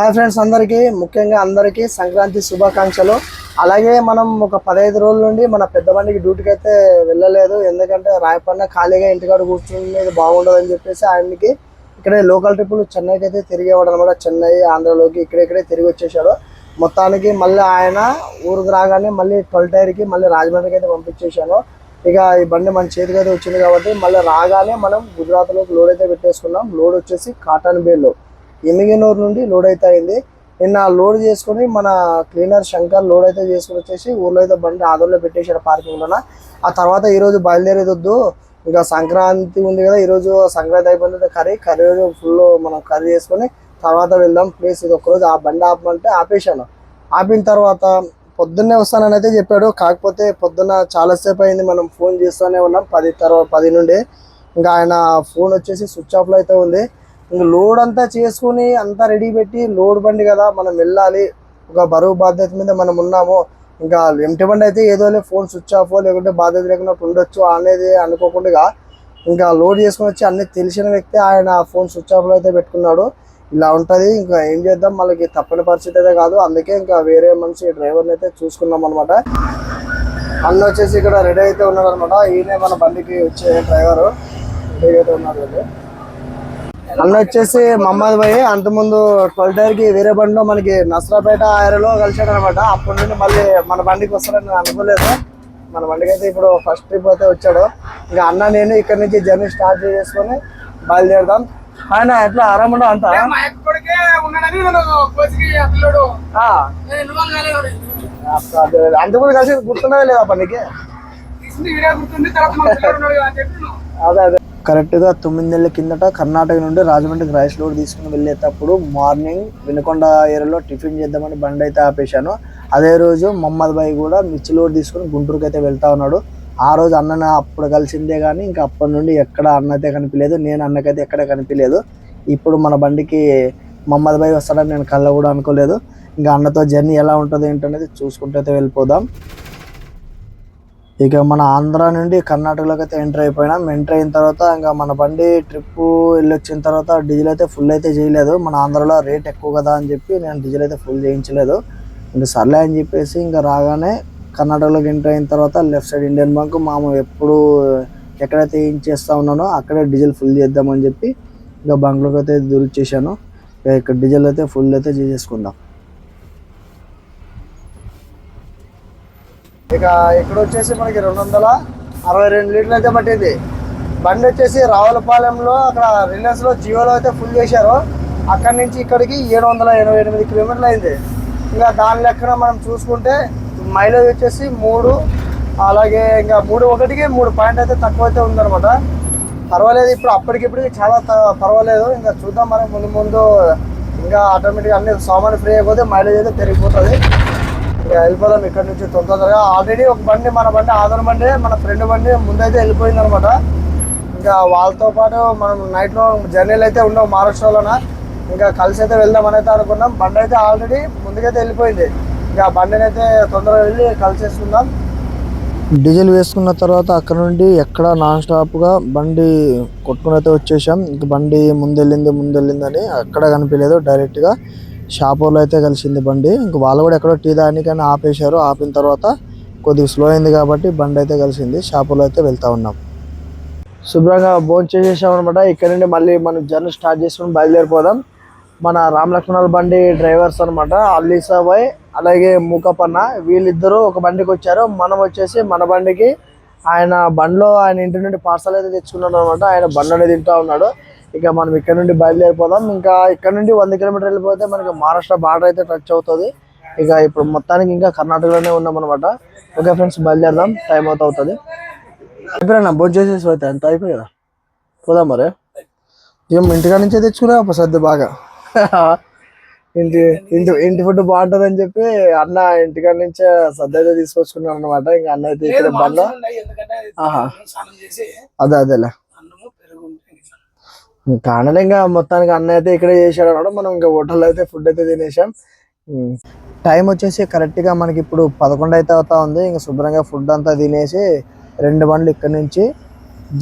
Hi friends అందరికీ ముఖ్యంగా అందరికీ సంక్రాంతి శుభాకాంక్షలు. అలాగే మనం ఒక పదహైదు రోజుల నుండి మన పెద్ద బండికి డ్యూటీకి అయితే వెళ్ళలేదు. ఎందుకంటే రాయపన్న ఖాళీగా ఇంటికాడ కూర్చునేది బాగుండదని చెప్పేసి ఆయనకి ఇక్కడే లోకల్ ట్రిప్పులు చెన్నైకి అయితే తిరిగేవాడు అనమాట చెన్నై ఆంధ్రలోకి ఇక్కడెక్కడే తిరిగి వచ్చేసాడు మొత్తానికి మళ్ళీ ఆయన ఊరికి రాగానే మళ్ళీ ట్వెల్వ్ టైర్కి మళ్ళీ రాజమండ్రికి అయితే పంపించేశాను. ఇక ఈ బండి మన చేతికి అయితే వచ్చింది కాబట్టి మళ్ళీ రాగానే మనం గుజరాత్లోకి లోడ్ అయితే పెట్టేసుకున్నాం. లోడ్ వచ్చేసి కాటన్ బేల్లో ఎమిగనూరు నుండి లోడ్ అయితే అయింది. నిన్న లోడ్ చేసుకొని మన క్లీనర్ శంకర్ లోడ్ అయితే చేసుకుని వచ్చేసి ఊర్లో అయితే బండి ఆదోళనలో పెట్టేశాడు పార్కింగ్లోన ఆ తర్వాత ఈరోజు బయలుదేరేదొద్దు. బయలుదేరేది ఇంకా సంక్రాంతి ఉంది కదా ఈరోజు సంక్రాంతి అయిపోయింది కర్రీ. కర్రీ రోజు ఫుల్ మనం కర్రీ చేసుకొని తర్వాత వెళ్దాం. ప్లేస్ ఇది ఒకరోజు ఆ బండి ఆపమంటే ఆపేశాను. ఆపిన తర్వాత పొద్దున్నే వస్తానని అయితే చెప్పాడు. కాకపోతే పొద్దున్న చాలాసేపు అయింది మనం ఫోన్ చేస్తూనే ఉన్నాం. పది తర్వాత పది నుండి. ఇంకా ఆయన ఫోన్ వచ్చేసి స్విచ్ ఆఫ్లో అయితే ఉంది. ఇంక లోడ్ అంతా చేసుకుని అంతా రెడీ పెట్టి లోడ్ బండి కదా మనం వెళ్ళాలి. ఒక బరువు బాధ్యత మీద మనం ఉన్నాము ఇంకా ఎంటి బండి అయితే ఏదో ఫోన్ స్విచ్ ఆఫ్ లేకుంటే బాధ్యత లేకుండా ఉండొచ్చు అనేది అనుకోకుండా ఇంకా లోడ్ చేసుకుని వచ్చి అన్ని తెలిసిన వ్యక్తి ఆయన ఫోన్ స్విచ్ ఆఫ్లో అయితే పెట్టుకున్నాడు. ఇలా ఉంటుంది ఇంకా ఏం చేద్దాం? మనకి తప్పని పరిస్థితి అయితే కాదు. అందుకే ఇంకా వేరే మనిషి డ్రైవర్ని అయితే చూసుకున్నాం అనమాట అన్న వచ్చేసి ఇక్కడ రెడీ అయితే ఉన్నాడు అనమాట ఈయనే మన బండికి వచ్చే డ్రైవరు రెడీ అయితే ఉన్నాడు. అన్న వచ్చేసి మహమ్మద్ భాయ్ అంతకుముందు ట్వెల్వ్ టైర్కి వేరే బండిలో మనకి నసరాపేట ఆయరలో కలిసాడు అనమాట అప్పటి నుండి మళ్ళీ మన బండికి వస్తాడని అనుకోలేదు. మన బండికి అయితే ఇప్పుడు ఫస్ట్ ట్రిప్ అయితే వచ్చాడు. ఇంకా అన్న నేను ఇక్కడ నుంచి జర్నీ స్టార్ట్ చేసుకొని బయలుదేరదాం. ఆయన ఎట్లా? ఆరాముండో అంతా? మా ఎక్కడికే ఉన్నాడని నేను కోసికి ఆ పిల్లోడు. ఆ, నేను ఇన్వాల్వ్ కాలేదు అదే, అంతకుముందు కలిసి గుర్తున్నదే లేదా పనికి అదే అదే. కరెక్ట్గా తొమ్మిది నెలల కిందట కర్ణాటక నుండి రాజమండ్రికి రైస్ లోడ్ తీసుకుని వెళ్ళేటప్పుడు మార్నింగ్ వినకొండ ఏరియాలో టిఫిన్ చేద్దామని బండి అయితే ఆపేశాను. అదే రోజు మహమ్మద్ భాయ్ కూడా మిర్చి లోడ్ తీసుకుని గుంటూరుకి అయితే వెళ్తా ఉన్నాడు. ఆ రోజు అన్నను అప్పుడు కలిసిందే కానీ ఇంకా అప్పటి నుండి ఎక్కడ అన్న అయితే కనిపించలేదు. నేను అన్నకైతే ఎక్కడ కనిపించలేదు. ఇప్పుడు మన బండికి మహమ్మద్ భాయ్ వస్తాడని నేను కళ్ళ కూడా అనుకోలేదు. ఇంకా అన్నతో జర్నీ ఎలా ఉంటుంది ఏంటనేది చూసుకుంటూ అయితే వెళ్ళిపోదాం. ఇక మన ఆంధ్ర నుండి కర్ణాటకలోకి అయితే ఎంటర్ అయిపోయినాం. ఎంటర్ అయిన తర్వాత ఇంకా మన బండి ట్రిప్ వెళ్ళి వచ్చిన తర్వాత డీజిల్ అయితే ఫుల్ అయితే చేయలేదు. మన ఆంధ్రలో రేట్ ఎక్కువ కదా అని చెప్పి నేను డీజిల్ అయితే ఫుల్ చేయించలేదు. ఇంకా సర్లే అని చెప్పేసి ఇంకా రాగానే కర్ణాటకలోకి ఎంటర్ అయిన తర్వాత లెఫ్ట్ సైడ్ ఇండియన్ బ్యాంక్ మాము ఎప్పుడు ఎక్కడైతే ఏం చేస్తా ఉన్నానో అక్కడే డీజిల్ ఫుల్ చేద్దామని చెప్పి ఇంకా బంక్లోకి అయితే దూరిచ్చేసాను ఇక ఇక్కడ డీజిల్ అయితే ఫుల్ అయితే చేసేసుకుందాం. ఇక ఇక్కడ వచ్చేసి మనకి రెండు వందల అరవై రెండు లీటర్లు అయితే పట్టింది. బండి వచ్చేసి రావులపాలెంలో అక్కడ రిలయన్స్లో జియోలో అయితే ఫుల్ చేశారు. అక్కడి నుంచి ఇక్కడికి ఏడు వందల ఎనభై ఎనిమిది కిలోమీటర్లు అయింది. ఇంకా దాని లెక్కన మనం చూసుకుంటే మైలేజ్ వచ్చేసి మూడు అలాగే ఇంకా మూడు ఒకటికి మూడు పాయింట్ అయితే తక్కువ అయితే ఉందన్నమాట. పర్వాలేదు ఇప్పుడు అప్పటికిప్పటికి చాలా త- పర్వాలేదు. ఇంకా చూద్దాం మనం ముందు ముందు ఇంకా ఆటోమేటిక్గా అన్ని సామాన్ ఫ్రీ అయిపోతే మైలేజ్ అయితే పెరిగిపోతుంది. వెళ్ళిపోదాం ఇక్కడ నుంచి తొందరగా. ఆల్రెడీ ఒక బండి మన బండి ఆధార్ బండి మన ఫ్రెండ్ బండి ముందైతే వెళ్ళిపోయింది అనమాట ఇంకా వాళ్ళతో పాటు మనం నైట్లో జర్నీలు అయితే ఉండవు మహారాష్ట్రలోన. ఇంకా కలిసి అయితే వెళ్దాం అయితే అనుకున్నాం. బండి అయితే ఆల్రెడీ ముందుకైతే వెళ్ళిపోయింది. ఇంకా బండిని అయితే తొందరగా వెళ్ళి కలిసేసుకుందాం. డీజిల్ వేసుకున్న తర్వాత అక్కడ నుండి ఎక్కడ నాన్ స్టాప్గా బండి కొట్టుకుని అయితే వచ్చేసాం. ఇంక బండి ముందెళ్ళింది ముందెళ్ళిందని అక్కడ కనిపించలేదు. డైరెక్ట్గా షాపులో అయితే కలిసింది బండి. ఇంక వాళ్ళు కూడా ఎక్కడో టీ దానికని ఆపేశారు. ఆపిన తర్వాత కొద్దిగా స్లో అయింది కాబట్టి బండి అయితే కలిసింది. షాపులో అయితే వెళ్తూ ఉన్నాం. శుభ్రంగా భోజనం చేసేసాం అనమాట ఇక్కడ నుండి మళ్ళీ మనం జర్నీ స్టార్ట్ చేసుకుని బయలుదేరిపోదాం. మన రామ్ లక్ష్మణాల బండి డ్రైవర్స్ అనమాట అల్లీసాబాయ్ అలాగే మూకపన్న వీళ్ళిద్దరూ ఒక బండికి వచ్చారు. మనం వచ్చేసి మన బండికి ఆయన బండిలో ఆయన ఇంటి నుండి పార్సల్ అయితే తెచ్చుకున్నాడు అనమాట ఆయన బండి తింటా ఉన్నాడు. ఇక మనం ఇక్కడ నుండి బయలుదేరిపోదాం. ఇంకా ఇక్కడ నుండి వంద కిలోమీటర్ వెళ్ళిపోతే మనకి మహారాష్ట్ర బార్డర్ అయితే టచ్ అవుతుంది. ఇక ఇప్పుడు మొత్తానికి ఇంకా కర్ణాటకలోనే ఉన్నాం అనమాట ఓకే ఫ్రెండ్స్ బయలుదేరదాం. టైం అవుతా అవుతుంది. అయిపోయినా భోజనం చేసేసి పోతే అంత అయిపోయి కదా? పోదాం మరి. ఏం ఇంటికాడ నుంచే తెచ్చుకున్నా సర్ది బాగా. ఇంటి ఇంటి ఇంటి ఫుడ్ బాగుంటది అని చెప్పి అన్న ఇంటికాడ నుంచే సర్ది అయితే తీసుకొచ్చుకున్నాను అనమాట ఇంకా అన్న అయితే ఇక్కడ బండ ఉన్నాయి. ఎందుకంటే ఆహా. స్నానం చేసి అదే అదేలే. ఇంకా ఇంకా మొత్తానికి అన్న అయితే ఇక్కడే చేశాడు అనమాట మనం ఇంకా హోటల్లో అయితే ఫుడ్ అయితే తినేసాం టైం వచ్చేసి కరెక్ట్గా మనకి ఇప్పుడు పదకొండు అయితే అవుతా ఉంది. ఇంకా శుభ్రంగా ఫుడ్ అంతా తినేసి రెండు బండ్లు ఇక్కడ నుంచి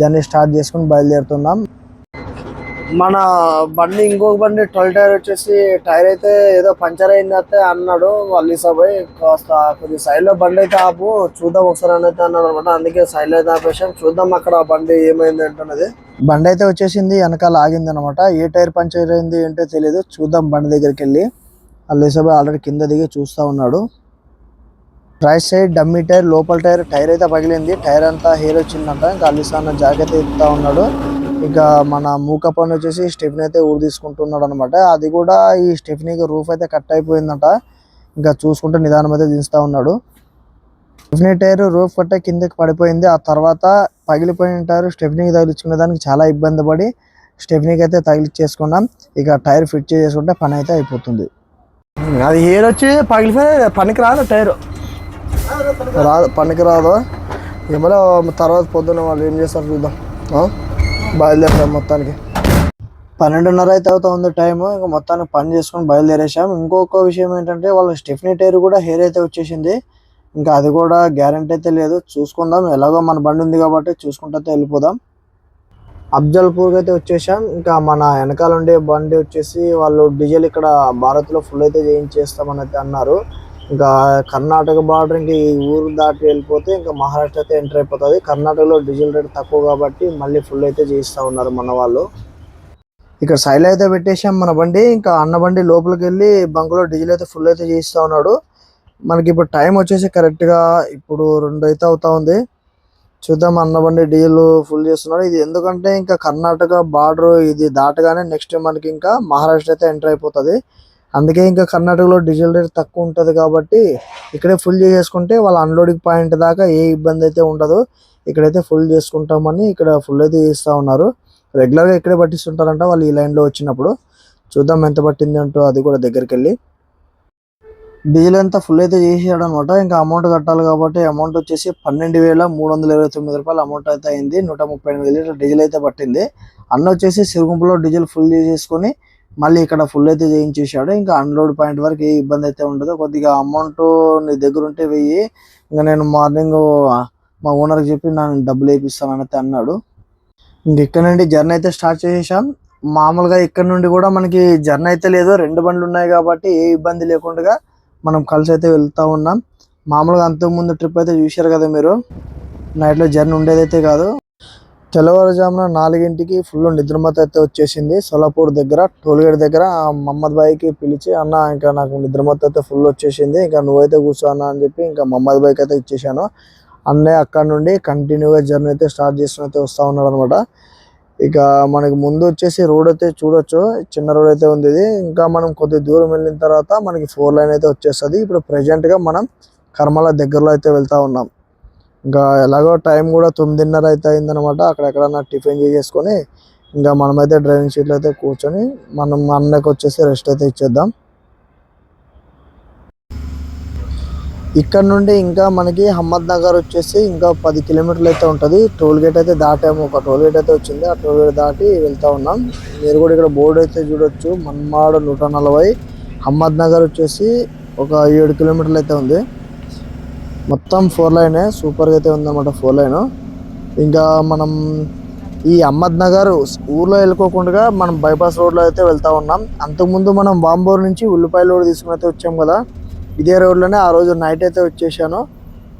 జర్నీ స్టార్ట్ చేసుకుని బయలుదేరుతున్నాం. మన బండి ఇంకొక బండి ట్వెల్వ్ టైర్ వచ్చేసి టైర్ అయితే ఏదో పంచర్ అయిందైతే అన్నాడు. వాళ్ళు పోయి కాస్త కొద్ది సైడ్లో బండి అయితే ఆపు చూద్దాం ఒకసారి అని అయితే అన్నాడు అనమాట. అందుకే సైడ్ అయితే ఆపేసాం చూద్దాం అక్కడ బండి ఏమైంది అంటున్నది. బండి అయితే వచ్చేసింది వెనకాల ఆగింది అనమాట. ఏ టైర్ పంచర్ అయింది ఏంటో తెలియదు చూద్దాం బండి దగ్గరికి వెళ్ళి. అల్లీసాబాయ్ ఆల్రెడీ కింద దిగి చూస్తా ఉన్నాడు. రైట్ సైడ్ డమ్మీ టైర్ లోపల టైర్ టైర్ అయితే పగిలింది. టైర్ అంతా హెయిర్ వచ్చిందంట. ఇంకా అల్లిసాన్న జాగ్రత్త ఇస్తూ ఉన్నాడు. ఇంకా మన మూక పని వచ్చేసి స్టెఫిన్ అయితే ఊరు తీసుకుంటున్నాడు అనమాట అది కూడా ఈ స్టెఫినీకి రూఫ్ అయితే కట్ అయిపోయిందంట. ఇంకా చూసుకుంటే నిదానం అయితే దించుతా ఉన్నాడు. స్టెఫినీ టైర్ రూఫ్ కట్టే కిందకి పడిపోయింది. ఆ తర్వాత పగిలిపోయిన టైర్ స్టెఫినీకి తగిలించుకునే దానికి చాలా ఇబ్బంది పడి స్టెఫినీకి అయితే తగిలిచ్చేసుకున్నాం. ఇక టైర్ ఫిట్ చేసుకుంటే పని అయితే అయిపోతుంది. అది హెయిర్ వచ్చి పగిలిపోయి పనికి రాదు టైర్. రాదు పనికి రాదు. ఏమో తర్వాత పొద్దున్న వాళ్ళు ఏం చేస్తారు చూద్దాం? బయలుదేరాం మొత్తానికి. పన్నెండున్నర అయితే అవుతా ఉంది టైం ఇంకా మొత్తానికి పని చేసుకొని బయలుదేరేసాం ఇంకొక విషయం ఏంటంటే వాళ్ళ స్టెఫినీ టైర్ కూడా హెయిర్ అయితే వచ్చేసింది. ఇంకా అది కూడా గ్యారంటీ అయితే లేదు. చూసుకుందాం. ఎలాగో మన బండి ఉంది కాబట్టి చూసుకుంటే అయితే వెళ్ళిపోదాం. అఫ్జల్పూర్కి అయితే వచ్చేసాం. ఇంకా మన వెనకాల ఉండే బండి వచ్చేసి వాళ్ళు డీజిల్ ఇక్కడ భారత్లో ఫుల్ అయితే చేయించేస్తామని అయితే అన్నారు. ఇంకా కర్ణాటక బార్డర్ ఇంకా ఈ ఊరు దాటి వెళ్ళిపోతే ఇంకా మహారాష్ట్ర అయితే ఎంటర్ అయిపోతుంది. కర్ణాటకలో డీజిల్ రేట్ తక్కువ కాబట్టి మళ్ళీ ఫుల్ అయితే చేయిస్తా ఉన్నారు మన వాళ్ళు. ఇక్కడ సైల్ అయితే పెట్టేసాం మన బండి. ఇంకా అన్న బండి లోపలికి వెళ్ళి బంకులో డీజిల్ అయితే ఫుల్ అయితే చేయిస్తా ఉన్నాడు. మనకి ఇప్పుడు టైం వచ్చేసి కరెక్ట్గా ఇప్పుడు రెండు అయితే అవుతా ఉంది. చూద్దాం అన్న బండి డీజిల్ ఫుల్ చేస్తున్నాడు. ఇది ఎందుకంటే ఇంకా కర్ణాటక బార్డర్ ఇది దాటగానే నెక్స్ట్ మనకి ఇంకా మహారాష్ట్ర అయితే ఎంటర్ అయిపోతుంది. అందుకే ఇంకా కర్ణాటకలో డీజిల్ రేట్ తక్కువ ఉంటుంది కాబట్టి ఇక్కడే ఫుల్ చేసుకుంటే వాళ్ళ అన్లోడింగ్ పాయింట్ దాకా ఏ ఇబ్బంది అయితే ఉండదు. ఇక్కడైతే ఫుల్ చేసుకుంటామని ఇక్కడ ఫుల్ అయితే చేస్తూ ఉన్నారు. రెగ్యులర్గా ఇక్కడే పట్టిస్తుంటారంట వాళ్ళు ఈ లైన్లో వచ్చినప్పుడు. చూద్దాం ఎంత పట్టింది అంటూ అది కూడా దగ్గరికి వెళ్ళి డీజిల్ అంతా ఫుల్ అయితే చేసాడు అనమాట ఇంకా అమౌంట్ కట్టాలి కాబట్టి అమౌంట్ వచ్చేసి పన్నెండు వేల మూడు వందల ఇరవై తొమ్మిది రూపాయలు అమౌంట్ అయితే అయింది. నూట ముప్పై ఎనిమిది లీటర్ డీజిల్ అయితే పట్టింది. అన్న వచ్చేసి సిరుగుంపులో డీజిల్ ఫుల్ చేసేసుకొని మళ్ళీ ఇక్కడ ఫుల్ అయితే చేయించేసాడు ఇంకా అన్లోడ్ పాయింట్ వరకు ఏ ఇబ్బంది అయితే ఉండదు. కొద్దిగా అమౌంట్ నీ దగ్గర ఉంటే వెయ్యి. ఇంకా నేను మార్నింగ్ మా ఓనర్కి చెప్పి నేను డబ్బులు వేపిస్తానని అయితే అన్నాడు. ఇంక ఇక్కడ నుండి జర్నీ అయితే స్టార్ట్ చేసేసాం. మామూలుగా ఇక్కడ నుండి కూడా మనకి జర్నీ అయితే లేదు. రెండు బండ్లు ఉన్నాయి కాబట్టి ఏ ఇబ్బంది లేకుండా మనం కలిసి అయితే వెళ్తా ఉన్నాం. మామూలుగా అంతకు ముందు ట్రిప్ అయితే చూశారు కదా మీరు. నైట్లో జర్నీ ఉండేదైతే కాదు. తెల్లవారుజామున నాలుగింటికి ఫుల్ నిద్రమత అయితే వచ్చేసింది. సోలాపూర్ దగ్గర టోల్గేట్ దగ్గర మహమ్మద్ బాయ్కి పిలిచి అన్న ఇంకా నాకు నిద్రమత అయితే ఫుల్ వచ్చేసింది ఇంకా నువ్వైతే కూర్చో అన్న అని చెప్పి ఇంకా మహమ్మద్ బాయ్కి అయితే ఇచ్చేసాను. అన్నయ్య అక్కడ నుండి కంటిన్యూగా జర్నీ అయితే స్టార్ట్ చేసుకుని అయితే వస్తూ ఉన్నాడు అనమాట ఇక మనకి ముందు వచ్చేసి రోడ్ అయితే చూడొచ్చు. చిన్న రోడ్ అయితే ఉంది ఇది. ఇంకా మనం కొద్ది దూరం వెళ్ళిన తర్వాత మనకి ఫోర్ లైన్ అయితే వచ్చేస్తుంది. ఇప్పుడు ప్రజెంట్గా మనం కర్మల దగ్గరలో అయితే వెళ్తా ఉన్నాం. ఇంకా ఎలాగో టైం కూడా తొమ్మిదిన్నర అయితే అయిందనమాట అక్కడెక్కడన్నా టిఫిన్ చేసేసుకొని ఇంకా మనమైతే డ్రైవింగ్ సీట్లో అయితే కూర్చొని మనం అన్నకి వచ్చేసి రెస్ట్ అయితే ఇచ్చేద్దాం. ఇక్కడ నుండి ఇంకా మనకి హమ్మద్ నగర్ వచ్చేసి ఇంకా పది కిలోమీటర్లు అయితే ఉంటుంది. టోల్ గేట్ అయితే దాటాము. ఒక టోల్ గేట్ అయితే వచ్చింది. ఆ టోల్ గేట్ దాటి వెళ్తూ ఉన్నాం. మీరు కూడా ఇక్కడ బోర్డు అయితే చూడొచ్చు. మన్మాడు నూట నలభై. హమ్మద్ నగర్ వచ్చేసి ఒక ఏడు కిలోమీటర్లు అయితే ఉంది. మొత్తం ఫోర్ లైనే సూపర్గా అయితే ఉందన్నమాట ఫోర్ లైన్ ఇంకా మనం ఈ అహ్మద్ నగర్ ఊర్లో వెళ్ళుకోకుండా మనం బైపాస్ రోడ్లో అయితే వెళ్తా ఉన్నాం. అంతకుముందు మనం వాంబోర్ నుంచి ఉల్లిపాయ రోడ్ తీసుకుని అయితే వచ్చాం కదా. ఇదే రోడ్లోనే ఆ రోజు నైట్ అయితే వచ్చేసాను.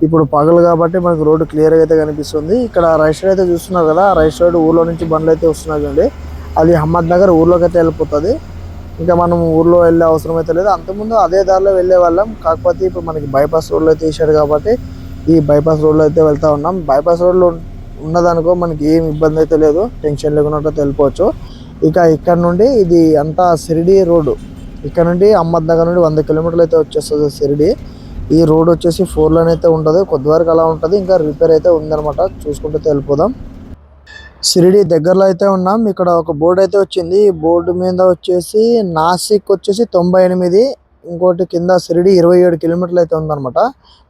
ఇప్పుడు పగలు కాబట్టి మనకు రోడ్డు క్లియర్గా అయితే కనిపిస్తుంది. ఇక్కడ రైట్ సైడ్ అయితే చూస్తున్నారు కదా. రైట్ సైడ్ ఊర్లో నుంచి బండ్లు అయితే వస్తున్నాయి అది అహ్మద్ నగర్ ఊర్లోకి అయితే వెళ్ళిపోతుంది. ఇంకా మనం ఊర్లో వెళ్ళే అవసరం అయితే లేదు. అంతకుముందు అదే దారిలో వెళ్ళే వాళ్ళం. కాకపోతే ఇప్పుడు మనకి బైపాస్ రోడ్లో అయితే కాబట్టి ఈ బైపాస్ రోడ్లో అయితే వెళ్తూ ఉన్నాం. బైపాస్ రోడ్లో ఉన్నదనుకో మనకి ఏం ఇబ్బంది అయితే లేదు. టెన్షన్ లేకుండా అయితే వెళ్ళిపోవచ్చు. ఇక ఇక్కడ నుండి ఇది అంతా సిరిడి రోడ్డు. ఇక్కడ నుండి అహ్మద్ నగర్ నుండి వంద కిలోమీటర్లు అయితే వచ్చేస్తుంది సిరిడి ఈ రోడ్ వచ్చేసి ఫోర్ లైన్ అయితే ఉంటుంది కొద్దివరకు అలా ఉంటుంది. ఇంకా రిపేర్ అయితే ఉందన్నమాట. చూసుకుంటూ వెళ్ళిపోదాం. షిరిడి దగ్గరలో అయితే ఉన్నాం. ఇక్కడ ఒక బోర్డు అయితే వచ్చింది. ఈ బోర్డు మీద వచ్చేసి నాసిక్ వచ్చేసి తొంభై ఎనిమిది ఇంకోటి కింద షిరిడి ఇరవై ఏడు కిలోమీటర్లు అయితే ఉందన్నమాట.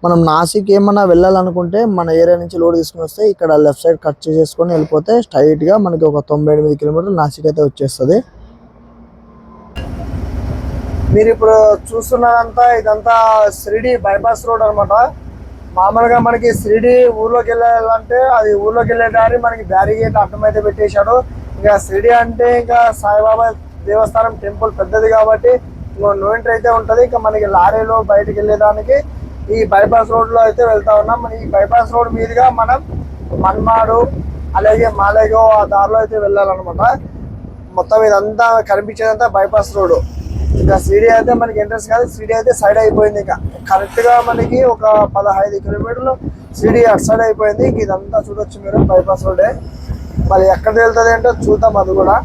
మనం నాసిక్ ఏమన్నా వెళ్ళాలనుకుంటే మన ఏరియా నుంచి లోడ్ తీసుకుని వస్తే ఇక్కడ లెఫ్ట్ సైడ్ కట్ చేసుకొని వెళ్ళిపోతే స్ట్రైట్గా మనకి ఒక తొంభై ఎనిమిది కిలోమీటర్లు నాసిక్ అయితే వచ్చేస్తుంది. మీరు ఇప్పుడు చూస్తున్నదంతా ఇదంతా షిరిడి బైపాస్ రోడ్ అన్నమాట. మామూలుగా మనకి షిరిడి ఊర్లోకి వెళ్ళాలంటే అది ఊర్లోకి వెళ్ళే దారి మనకి బ్యారిగేట్ అడ్డం అయితే పెట్టేశాడు. ఇంకా షిరిడి అంటే ఇంకా సాయిబాబా దేవస్థానం టెంపుల్ పెద్దది కాబట్టి ఇంకో నో ఎంట్రీ అయితే ఉంటుంది. ఇంకా మనకి లారీలో బయటకు వెళ్ళేదానికి ఈ బైపాస్ రోడ్లో అయితే వెళ్తా ఉన్నాం. మన ఈ బైపాస్ రోడ్ మీదుగా మనం మన్మాడు అలాగే మాలేగో ఆ దారిలో అయితే వెళ్ళాలన్నమాట. మొత్తం ఇదంతా కనిపించేదంతా బైపాస్ రోడ్. ఇంకా సిడి అయితే మనకి ఎంట్రెన్స్ కాదు సిడి అయితే సైడ్ అయిపోయింది ఇంకా. కరెక్ట్గా మనకి ఒక పదహైదు కిలోమీటర్లు సిడి అటు సైడ్ అయిపోయింది. ఇంక ఇదంతా చూడొచ్చు మీరు బైపాస్ రోడే మరి ఎక్కడ వెళ్తుంది ఏంటో చూద్దాం అది కూడా.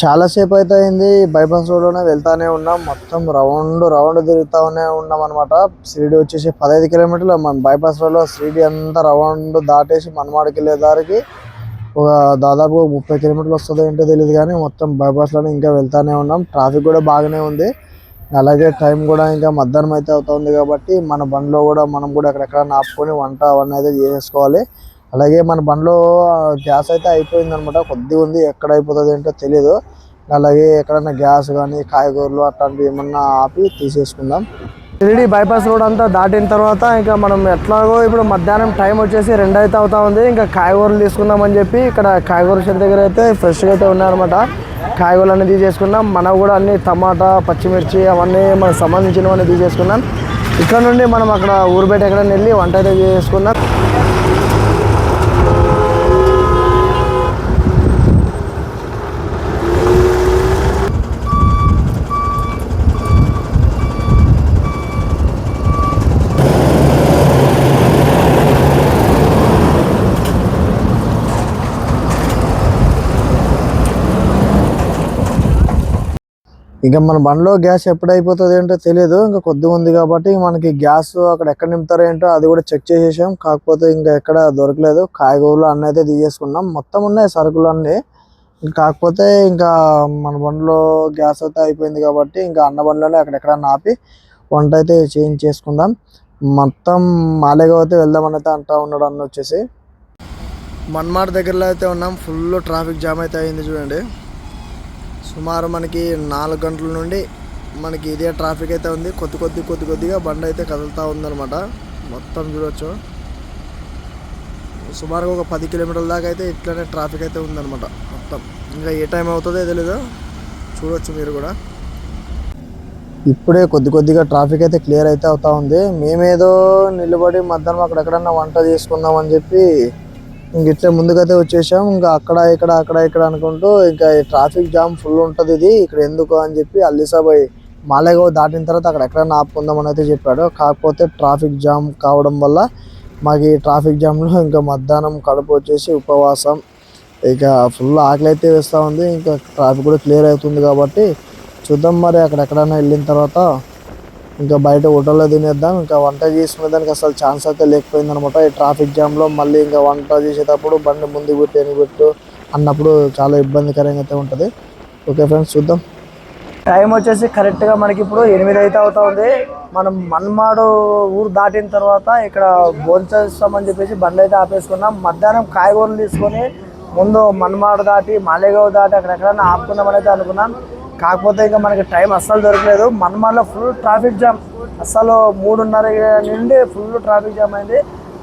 చాలాసేపు అయితే అయింది బైపాస్ రోడ్లోనే వెళ్తానే ఉన్నాం. మొత్తం రౌండ్ రౌండ్ తిరుగుతానే ఉన్నాం అనమాట షిరిడి వచ్చేసి పదహైదు కిలోమీటర్లు. మన బైపాస్ రోడ్లో షిరిడి అంతా రౌండ్ దాటేసి మనమాడికి వెళ్ళే దారికి ఒక దాదాపు ముప్పై కిలోమీటర్లు వస్తుందో ఏంటో తెలియదు కానీ మొత్తం బైపాస్లోనే ఇంకా వెళ్తానే ఉన్నాం. ట్రాఫిక్ కూడా బాగానే ఉంది. అలాగే టైం కూడా ఇంకా మధ్యాహ్నం అయితే అవుతుంది కాబట్టి మన బండిలో కూడా మనం కూడా ఎక్కడెక్కడ ఆపుకొని వంట అవన్నీ అయితే చేసుకోవాలి. అలాగే మన బండిలో గ్యాస్ అయితే అయిపోయింది అనమాట కొద్ది ఉంది ఎక్కడ అయిపోతుంది ఏంటో తెలియదు అలాగే ఎక్కడైనా గ్యాస్ కానీ కాయగూరలు అట్లాంటివి ఏమన్నా ఆపి తీసేసుకుందాం. షిరిడి బైపాస్ రోడ్ అంతా దాటిన తర్వాత ఇంకా మనం ఎట్లాగో ఇప్పుడు మధ్యాహ్నం టైం వచ్చేసి రెండు అయితే అవుతా ఉంది. ఇంకా కాయగూరలు తీసుకుందామని చెప్పి ఇక్కడ కాయగూర షెడ్ దగ్గర అయితే ఫ్రెష్గా అయితే ఉన్నాయన్నమాట కాయగూరలు అన్ని తీసేసుకున్నాం. మనం కూడా అన్ని టమాటా పచ్చిమిర్చి అవన్నీ మనకు సంబంధించినవన్నీ తీసేసుకున్నాం. ఇక్కడ నుండి మనం అక్కడ ఊరుబేట ఎక్కడ వెళ్ళి వంట అయితే చేసుకున్నాం. ఇంకా మన బండిలో గ్యాస్ ఎప్పుడు అయిపోతుంది ఏంటో తెలియదు ఇంకా కొద్దిగా ఉంది కాబట్టి మనకి గ్యాస్ అక్కడ ఎక్కడ నింపుతారో ఏంటో అది కూడా చెక్ చేసేసాం. కాకపోతే ఇంకా ఎక్కడ దొరకలేదు. కాయగూరలు అన్నీ అయితే తీసేసుకున్నాం. మొత్తం ఉన్నాయి సరుకులు అన్నీ. ఇంకా కాకపోతే ఇంకా మన బండిలో గ్యాస్ అయితే అయిపోయింది కాబట్టి ఇంకా అన్న బండిలోనే అక్కడెక్కడ ఆపి వంట అయితే చేంజ్ చేసుకుందాం. మొత్తం మాలేగా అయితే వెళ్దామని అయితే అంటా ఉన్నాడు అన్న వచ్చేసి. మన్మాడ్ దగ్గరలో అయితే ఉన్నాం. ఫుల్ ట్రాఫిక్ జామ్ అయితే అయింది చూడండి. సుమారు మనకి నాలుగు గంటల నుండి మనకి ఇదే ట్రాఫిక్ అయితే ఉంది. కొద్ది కొద్ది కొద్ది కొద్దిగా బండి అయితే కదులుతూ ఉందన్నమాట. మొత్తం చూడవచ్చు సుమారుగా ఒక పది కిలోమీటర్ల దాకా అయితే ఇట్లానే ట్రాఫిక్ అయితే ఉందన్నమాట. మొత్తం. ఇంకా ఏ టైం అవుతుందో తెలీదు. చూడవచ్చు మీరు కూడా. ఇప్పుడే కొద్ది కొద్దిగా ట్రాఫిక్ అయితే క్లియర్ అయితే అవుతా ఉంది. మేమేదో నిలబడి మధ్యాహ్నం అక్కడెక్కడన్నా వంట చేసుకుందాం అని చెప్పి ఇట్లా ముందుకైతే వచ్చేసాం. ఇంకా అక్కడ ఇక్కడ అక్కడ ఇక్కడ అనుకుంటూ ఇంకా ఈ ట్రాఫిక్ జామ్ ఫుల్ ఉంటుంది ఇది. ఇక్కడ ఎందుకు అని చెప్పి అల్లిసాబాయ్ మాలేగావ్ దాటిన తర్వాత అక్కడ ఎక్కడైనా ఆపుకుందాం అని అయితే చెప్పాడు. కాకపోతే ట్రాఫిక్ జామ్ కావడం వల్ల మాకు ఈ ట్రాఫిక్ జామ్లో ఇంకా మధ్యాహ్నం కడుపు వచ్చేసి ఉపవాసం. ఇక ఫుల్ ఆకలి అయితే వేస్తూ ఉంది. ఇంకా ట్రాఫిక్ కూడా క్లియర్ అవుతుంది కాబట్టి చూద్దాం మరి అక్కడ ఎక్కడైనా వెళ్ళిన తర్వాత ఇంకా బయట హోటల్లో తినేద్దాం. ఇంకా వంట చేసుకునే దానికి అసలు ఛాన్స్ అయితే లేకపోయింది అనమాట ఈ ట్రాఫిక్ జామ్లో మళ్ళీ ఇంకా వంట చేసేటప్పుడు బండి ముందు పెట్టు వెనక పెట్టు అన్నప్పుడు చాలా ఇబ్బందికరంగా అయితే ఉంటుంది. ఓకే ఫ్రెండ్స్ చూద్దాం. టైం వచ్చేసి కరెక్ట్గా మనకి ఇప్పుడు ఎనిమిది అయితే అవుతా ఉంది. మనం మన్మాడు ఊరు దాటిన తర్వాత ఇక్కడ భోంచేస్తామని చెప్పేసి బండి అయితే ఆపేసుకున్నాం. మధ్యాహ్నం కాయగూరలు తీసుకొని ముందు మన్మాడు దాటి మాలేగావ్ దాటి అక్కడెక్కడైనా ఆపుకుందామని అయితే అనుకున్నాం. కాకపోతే ఇంకా మనకి టైం అస్సలు దొరకలేదు. మన్మాడ్లో ఫుల్ ట్రాఫిక్ జామ్ అస్సలు మూడున్నర నుండి ఫుల్ ట్రాఫిక్ జామ్ అయింది.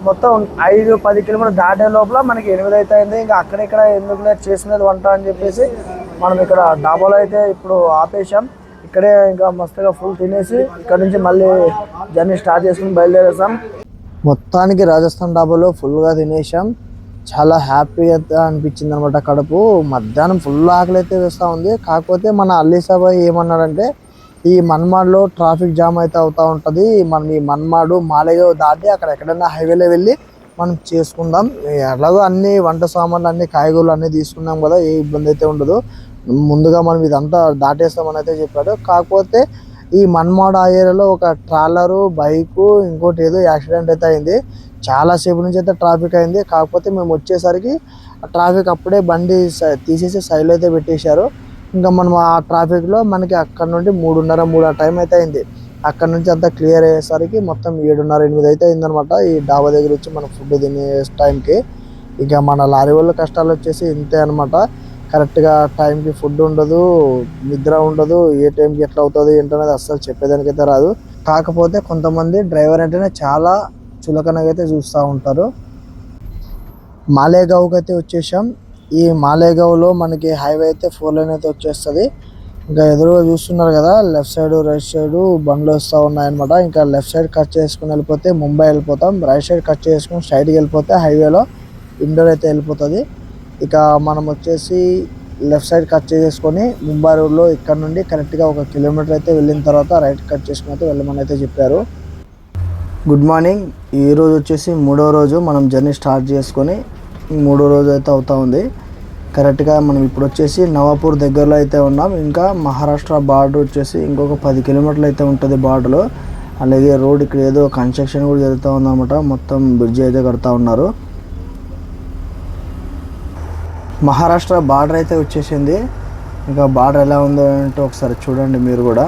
మొత్తం ఐదు పది కిలోమీటర్ దాటే లోపల మనకి ఎనిమిది అయితే అయింది ఇంకా అక్కడిక్కడ ఎందుకు చేసినది వంట అని చెప్పేసి మనం ఇక్కడ డాబాలో అయితే ఇప్పుడు ఆపేసాం ఇక్కడే ఇంకా మస్తుగా ఫుల్ తినేసి ఇక్కడ నుంచి మళ్ళీ జర్నీ స్టార్ట్ చేసుకుని బయలుదేరేసాం. మొత్తానికి రాజస్థాన్ డాబాలో ఫుల్గా తినేసాం చాలా హ్యాపీగా అనిపించింది అనమాట కడుపు. మధ్యాహ్నం ఫుల్ ఆకలి అయితే వేస్తూ ఉంది. కాకపోతే మన అల్లీసాబాయ్ ఏమన్నాడంటే ఈ మన్మాడ్లో ట్రాఫిక్ జామ్ అయితే అవుతూ ఉంటుంది. మనం ఈ మన్మాడు మాలేగావ్ దాటి అక్కడ ఎక్కడైనా హైవేలో వెళ్ళి మనం చేసుకుందాం. ఎలాగో అన్ని వంట సామాన్లు అన్ని కాయగూరలు అన్నీ తీసుకున్నాం కదా ఏ ఇబ్బంది అయితే ఉండదు. ముందుగా మనం ఇదంతా దాటేస్తామని అయితే చెప్పాడు. కాకపోతే ఈ మన్మాడ ఆ ఏరియాలో ఒక ట్రాలరు బైకు ఇంకోటి ఏదో యాక్సిడెంట్ అయితే అయింది. చాలా సేపు నుంచి అయితే ట్రాఫిక్ అయింది. కాకపోతే మేము వచ్చేసరికి ట్రాఫిక్ అప్పుడే బండి తీసేసి సైడ్లో అయితే పెట్టేశారు. ఇంకా మనం ఆ ట్రాఫిక్లో మనకి అక్కడ నుండి మూడున్నర మూడు ఆ టైం అయితే అయింది. అక్కడ నుంచి అంతా క్లియర్ అయ్యేసరికి మొత్తం ఏడున్నర ఎనిమిది అయితే అయిందనమాట ఈ డాబా దగ్గర వచ్చి మనం ఫుడ్ తినే టైంకి. ఇక మన లారీ వాళ్ళ కష్టాలు వచ్చేసి ఇంతే అనమాట కరెక్ట్గా టైంకి ఫుడ్ ఉండదు నిద్ర ఉండదు ఏ టైంకి ఎట్లా అవుతుంది ఏంటనేది అస్సలు చెప్పేదానికైతే రాదు. కాకపోతే కొంతమంది డ్రైవర్ అంటేనే చాలా చులకనగా అయితే చూస్తూ ఉంటారు. మాలేగావ్కి అయితే వచ్చేసాం. ఈ మాలేగావ్లో మనకి హైవే అయితే ఫోర్ లైన్ అయితే వచ్చేస్తుంది. ఇంకా ఎదురుగా చూస్తున్నారు కదా లెఫ్ట్ సైడ్ రైట్ సైడ్ బండ్లు వస్తూ ఉన్నాయన్నమాట. ఇంకా లెఫ్ట్ సైడ్ కట్ చేసుకుని వెళ్ళిపోతే ముంబై వెళ్ళిపోతాం. రైట్ సైడ్ కట్ చేసుకుని సైడ్కి వెళ్ళిపోతే హైవేలో ఇండోర్ అయితే వెళ్ళిపోతుంది. ఇక మనం వచ్చేసి లెఫ్ట్ సైడ్ కట్ చేసుకొని ముంబై రోడ్లో ఇక్కడ నుండి కరెక్ట్గా ఒక కిలోమీటర్ అయితే వెళ్ళిన తర్వాత రైట్ కట్ చేసుకుని అయితే వెళ్ళమని అయితే చెప్పారు. Good morning. ఈ రోజు వచ్చేసి మూడో రోజు మనం జర్నీ స్టార్ట్ చేసుకొని మూడో రోజు అయితే అవుతా ఉంది. కరెక్ట్గా మనం ఇప్పుడు వచ్చేసి నవాపూర్ దగ్గరలో అయితే ఉన్నాం. ఇంకా మహారాష్ట్ర బార్డర్ వచ్చేసి ఇంకొక పది కిలోమీటర్లు అయితే ఉంటుంది బార్డర్లో. అలాగే రోడ్ ఇక్కడ ఏదో కన్స్ట్రక్షన్ కూడా జరుగుతూ ఉందన్నమాట. మొత్తం బ్రిడ్జ్ అయితే కడతా ఉన్నారు. మహారాష్ట్ర బార్డర్ అయితే వచ్చేసింది. ఇంకా బార్డర్ ఎలా ఉందో ఏంటో ఒకసారి చూడండి మీరు కూడా.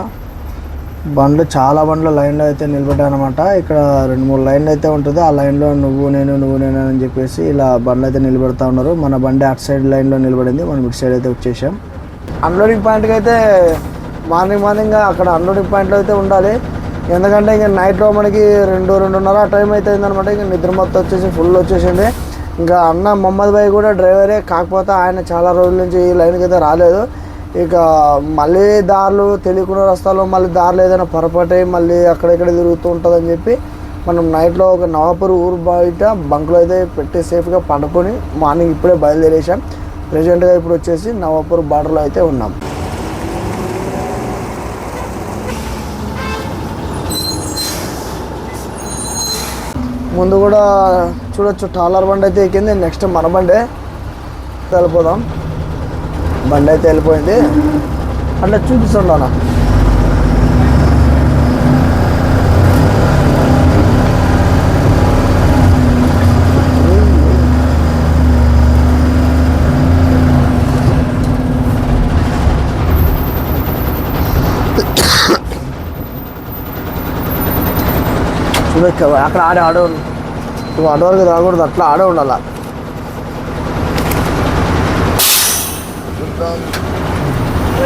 బండ్లు చాలా బండ్లు లైన్లో అయితే నిలబడ్డాయి అనమాట ఇక్కడ రెండు మూడు లైన్లు అయితే ఉంటుంది. ఆ లైన్లో నువ్వు నేను నువ్వు నేను అని చెప్పేసి ఇలా బండ్లు అయితే నిలబెడతా ఉన్నారు. మన బండి అటు సైడ్ లైన్లో నిలబడింది. మనం ఇటు సైడ్ అయితే వచ్చేసాం. అన్లోడింగ్ పాయింట్కి అయితే మార్నింగ్ మార్నింగ్ అక్కడ అన్లోడింగ్ పాయింట్లో అయితే ఉండాలి. ఎందుకంటే ఇంకా నైట్లో మనకి రెండు రెండున్నర టైం అయితే అయిందనమాట ఇంకా నిద్ర మొత్తం వచ్చేసి ఫుల్ వచ్చేసింది. ఇంకా అన్న మహమ్మద్ భాయ్ కూడా డ్రైవరే కాకపోతే ఆయన చాలా రోజుల నుంచి ఈ లైన్కి అయితే రాలేదు. ఇక మళ్ళీ దారులు తెలియకుండా రస్తాల్లో మళ్ళీ దారులు ఏదైనా పొరపాటు మళ్ళీ అక్కడెక్కడ తిరుగుతూ ఉంటుందని చెప్పి మనం నైట్లో ఒక నవాపూర్ ఊరు బయట బంకులో అయితే పెట్టి సేఫ్గా పండుకొని మార్నింగ్ ఇప్పుడే బయలుదేరేసాం ప్రజెంట్గా ఇప్పుడు వచ్చేసి నవాపూర్ బార్డర్లో అయితే ఉన్నాం. ముందు కూడా చూడొచ్చు టాలర్ బండి అయితే ఎక్కింది. నెక్స్ట్ మన బండే. వెళ్ళిపోదాం బండి అయితే వెళ్ళిపోయింది. అట్లా చూపిస్తుండ అక్కడ ఆడే ఆడే నువ్వు ఆడ రాకూడదు అట్లా ఆడే ఉండాలి? Buradan.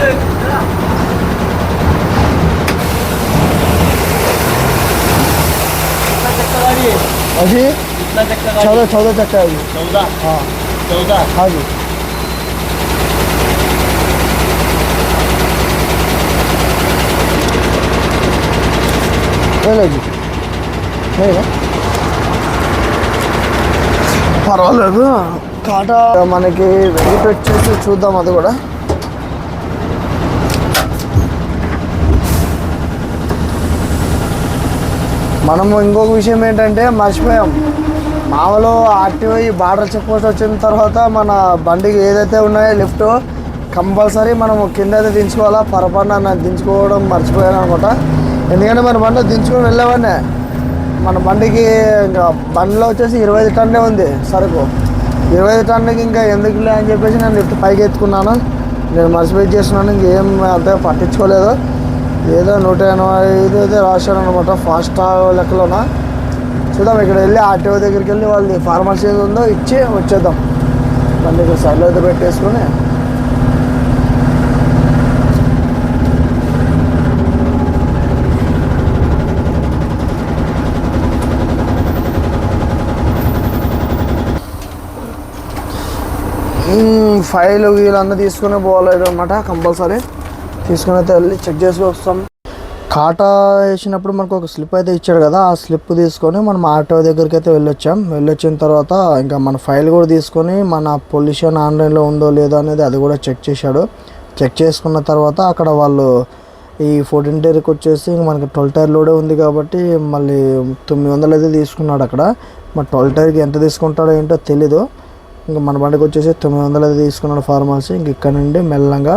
Evet. Hadi. Çalı çalı da çalı. Çalıda. Ha. Çalıda. Hadi. Öyle git. Ne ya? Paraları కాటా. మనకి వెయిట్ వచ్చేసి చూద్దాం అది కూడా. మనము ఇంకొక విషయం ఏంటంటే మర్చిపోయాం. మామూలు ఆర్టీఓ ఈ బార్డర్ చెక్ పోస్ట్ వచ్చిన తర్వాత మన బండికి ఏదైతే ఉన్నాయో లిఫ్ట్ కంపల్సరీ మనం కింద అయితే దించుకోవాలా? పొరపాటున నాకు దించుకోవడం మర్చిపోయాను అనమాట ఎందుకంటే మన బండి దించుకొని వెళ్ళేవాడినే. మన బండికి ఇంకా బండిలో వచ్చేసి ఇరవై ఐదు టన్నే ఉంది సరుకు. ఇరవై ఐదు టన్నుకి ఇంకా ఎందుకులే అని చెప్పేసి నేను లిఫ్ట్ పైకి ఎత్తుకున్నాను నేను మర్చిపోయి చేస్తున్నాను. ఇంకేం అంతగా పట్టించుకోలేదు. ఏదో నూట ఎనభై ఐదు అయితే రాశాను అనమాట ఫాస్ట్ లెక్కలోన? చూద్దాం. ఇక్కడ వెళ్ళి ఆర్టీఓ దగ్గరికి వెళ్ళి వాళ్ళది ఫార్మసీ ఏది ఉందో ఇచ్చి వచ్చేద్దాం. బండికి సైడ్లో అయితే పెట్టేసుకొని ఫైల్ వీళ్ళన్నీ తీసుకునే పోలేదు అనమాట కంపల్సరీ. తీసుకుని అయితే వెళ్ళి చెక్ చేసి వస్తాం. కాటా వేసినప్పుడు మనకు ఒక స్లిప్ అయితే ఇచ్చాడు కదా ఆ స్లిప్ తీసుకొని మనం ఆటో దగ్గరికి అయితే వెళ్ళొచ్చాం. వెళ్ళొచ్చిన తర్వాత ఇంకా మన ఫైల్ కూడా తీసుకొని మన పొల్యూషన్ ఆన్లైన్లో ఉందో లేదో అనేది అది కూడా చెక్ చేశాడు. చెక్ చేసుకున్న తర్వాత అక్కడ వాళ్ళు ఈ ఫోర్టీన్ టైర్కి వచ్చేసి ఇంక మనకి ట్వెల్వ్ టైర్ లోడే ఉంది కాబట్టి మళ్ళీ తొమ్మిది వందలు అయితే తీసుకున్నాడు అక్కడ. మరి ట్వెల్వ్ టైర్కి ఎంత తీసుకుంటాడో ఏంటో తెలీదు. ఇంకా మన బండికి వచ్చేసి తొమ్మిది వందలు అయితే తీసుకున్నాడు ఫార్మసీ. ఇంక ఇక్కడ నుండి మెల్లంగా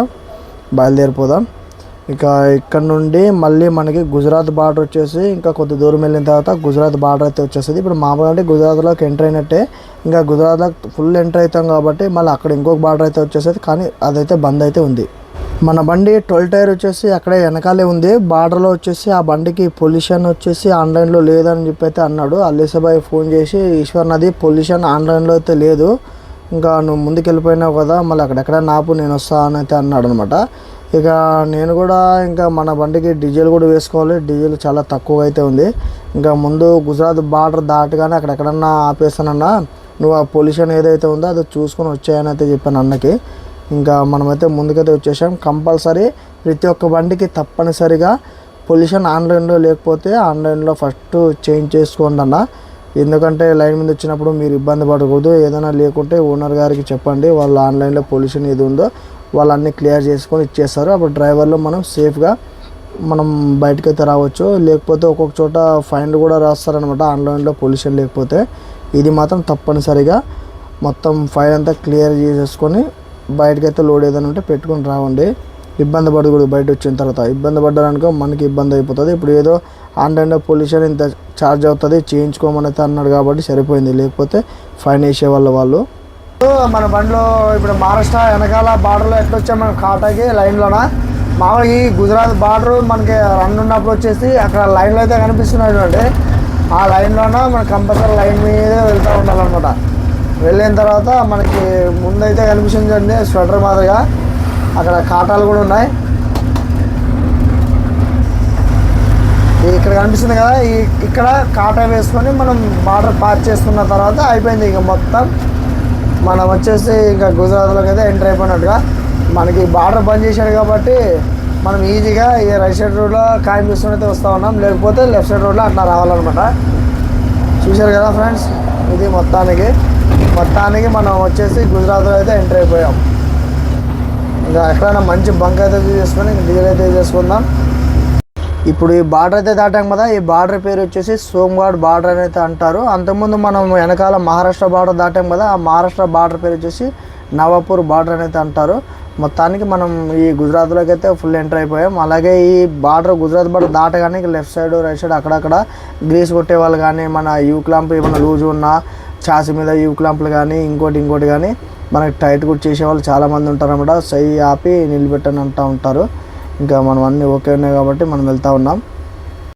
బయలుదేరిపోదాం. ఇక ఇక్కడ నుండి మళ్ళీ మనకి గుజరాత్ బార్డర్ వచ్చేసి ఇంకా కొద్ది దూరం వెళ్ళిన తర్వాత గుజరాత్ బార్డర్ అయితే వచ్చేస్తుంది. ఇప్పుడు మామూలుగా అంటే గుజరాత్లోకి ఎంటర్ అయినట్టే ఇంకా గుజరాత్లో ఫుల్ ఎంటర్ అవుతాం కాబట్టి మళ్ళీ అక్కడ ఇంకొక బార్డర్ అయితే వచ్చేసేది కానీ అదైతే బంద్ అయితే ఉంది. మన బండి ట్వెల్వ్ టైర్ వచ్చేసి అక్కడే వెనకాలే ఉంది. బార్డర్లో వచ్చేసి ఆ బండికి పొల్యూషన్ వచ్చేసి ఆన్లైన్లో లేదని చెప్పి అయితే అన్నాడు. అల్లేసబాయ్ ఫోన్ చేసి ఈశ్వర్ నది పొల్యూషన్ ఆన్లైన్లో అయితే లేదు. ఇంకా నువ్వు ముందుకెళ్ళిపోయినావు కదా మళ్ళీ అక్కడెక్కడ నాపు నేను వస్తా అని అయితే అన్నాడు అనమాట ఇక నేను కూడా ఇంకా మన బండికి డీజిల్ కూడా వేసుకోవాలి. డీజిల్ చాలా తక్కువ అయితే ఉంది. ఇంకా ముందు గుజరాత్ బార్డర్ దాటగానే అక్కడెక్కడన్నా ఆపేస్తానన్నా నువ్వు ఆ పొల్యూషన్ ఏదైతే ఉందో అది చూసుకొని వచ్చాయని అయితే చెప్పాను అన్నకి. ఇంకా మనమైతే ముందుకైతే వచ్చేసాం. కంపల్సరీ ప్రతి ఒక్క బండికి తప్పనిసరిగా పొల్యూషన్ ఆన్లైన్లో లేకపోతే ఆన్లైన్లో ఫస్ట్ చేంజ్ చేసుకోండి అన్న. ఎందుకంటే లైన్ మీద వచ్చినప్పుడు మీరు ఇబ్బంది పడకూడదు. ఏదైనా లేకుంటే ఓనర్ గారికి చెప్పండి. వాళ్ళు ఆన్లైన్లో పొల్యూషన్ ఏది ఉందో వాళ్ళు అన్నీ క్లియర్ చేసుకొని ఇచ్చేస్తారు. అప్పుడు డ్రైవర్లో మనం సేఫ్గా మనం బయటకైతే రావచ్చు. లేకపోతే ఒక్కొక్క చోట ఫైన్ కూడా రాస్తారనమాట ఆన్లైన్లో పొల్యూషన్ లేకపోతే ఇది మాత్రం తప్పనిసరిగా మొత్తం ఫైల్ అంతా క్లియర్ చేసేసుకొని బయటకైతే లోడ్ ఏదైనా ఉంటే పెట్టుకొని రావండి. ఇబ్బంది పడకూడదు బయట వచ్చిన తర్వాత. ఇబ్బంది పడ్డారనుకో మనకి ఇబ్బంది అయిపోతుంది. ఇప్పుడు ఏదో ఆన్లైన్లో పొల్యూషన్ ఇంత ఛార్జ్ అవుతుంది చేయించుకోమని అయితే అన్నాడు కాబట్టి సరిపోయింది. లేకపోతే ఫైన్ వేసేవాళ్ళు వాళ్ళు. మన బండిలో ఇప్పుడు మహారాష్ట్ర వెనకాల బార్డర్లో ఎట్లా వచ్చాం మనం కాటాకి లైన్లోన? మామూలుగా ఈ గుజరాత్ బార్డర్ మనకి రన్ ఉన్నప్పుడు వచ్చేసి అక్కడ లైన్లో అయితే కనిపిస్తున్నాయి చూడండి. ఆ లైన్లోన మనం కంపల్సరీ లైన్ మీదే వెళ్తూ ఉండాలన్నమాట. వెళ్ళిన తర్వాత మనకి ముందైతే కనిపిస్తుంది చూడండి స్వెటర్ మాదిరిగా. అక్కడ కాటాలు కూడా ఉన్నాయి ఈ ఇక్కడ కనిపిస్తుంది కదా ఈ ఇక్కడ కాటా వేసుకొని మనం బార్డర్ పాస్ చేసుకున్న తర్వాత అయిపోయింది ఇక మొత్తం. మనం వచ్చేసి ఇంకా గుజరాత్లోకి అయితే ఎంటర్ అయిపోయినట్టుగా. మనకి బార్డర్ బంద్ చేశాడు కాబట్టి మనం ఈజీగా ఈ రైట్ సైడ్ రోడ్లో కాయం చూసుకుని అయితే వస్తూ ఉన్నాం. లేకపోతే లెఫ్ట్ సైడ్ రోడ్లో అట్లా రావాలన్నమాట. చూశారు కదా ఫ్రెండ్స్ ఇది మొత్తానికి. మొత్తానికి మనం వచ్చేసి గుజరాత్లో అయితే ఎంటర్ అయిపోయాం. ఇంకా ఎక్కడైనా మంచి బంక్ అయితే చేసుకొని డీజిల్ అయితే చేసుకుందాం ఇప్పుడు ఈ బార్డర్ అయితే దాటాం కదా ఈ బార్డర్ పేరు వచ్చేసి సోమ్గాడ్ బార్డర్ అని అయితే అంటారు. అంతకుముందు మనం వెనకాల మహారాష్ట్ర బార్డర్ దాటాం కదా ఆ మహారాష్ట్ర బార్డర్ పేరు వచ్చేసి నవాపూర్ బార్డర్ అని అయితే అంటారు. మొత్తానికి మనం ఈ గుజరాత్లోకి అయితే ఫుల్ ఎంటర్ అయిపోయాం. అలాగే ఈ బార్డర్ గుజరాత్ బార్డర్ దాటగానే లెఫ్ట్ సైడ్ రైట్ సైడ్ అక్కడక్కడ గ్రీస్ కొట్టే వాళ్ళు కానీ మన యూ క్లాంప్ ఏమైనా లూజ్ ఉన్నా చాసి మీద యూ క్లాంప్లు కానీ ఇంకోటి ఇంకోటి కానీ మనకి టైట్ కూడా చేసేవాళ్ళు చాలామంది ఉంటారన్నమాట. సై ఆపి నిలబెట్టని అంటూ ఉంటారు. ఇంకా మనం అన్నీ ఓకే ఉన్నాయి కాబట్టి మనం వెళ్తూ ఉన్నాం.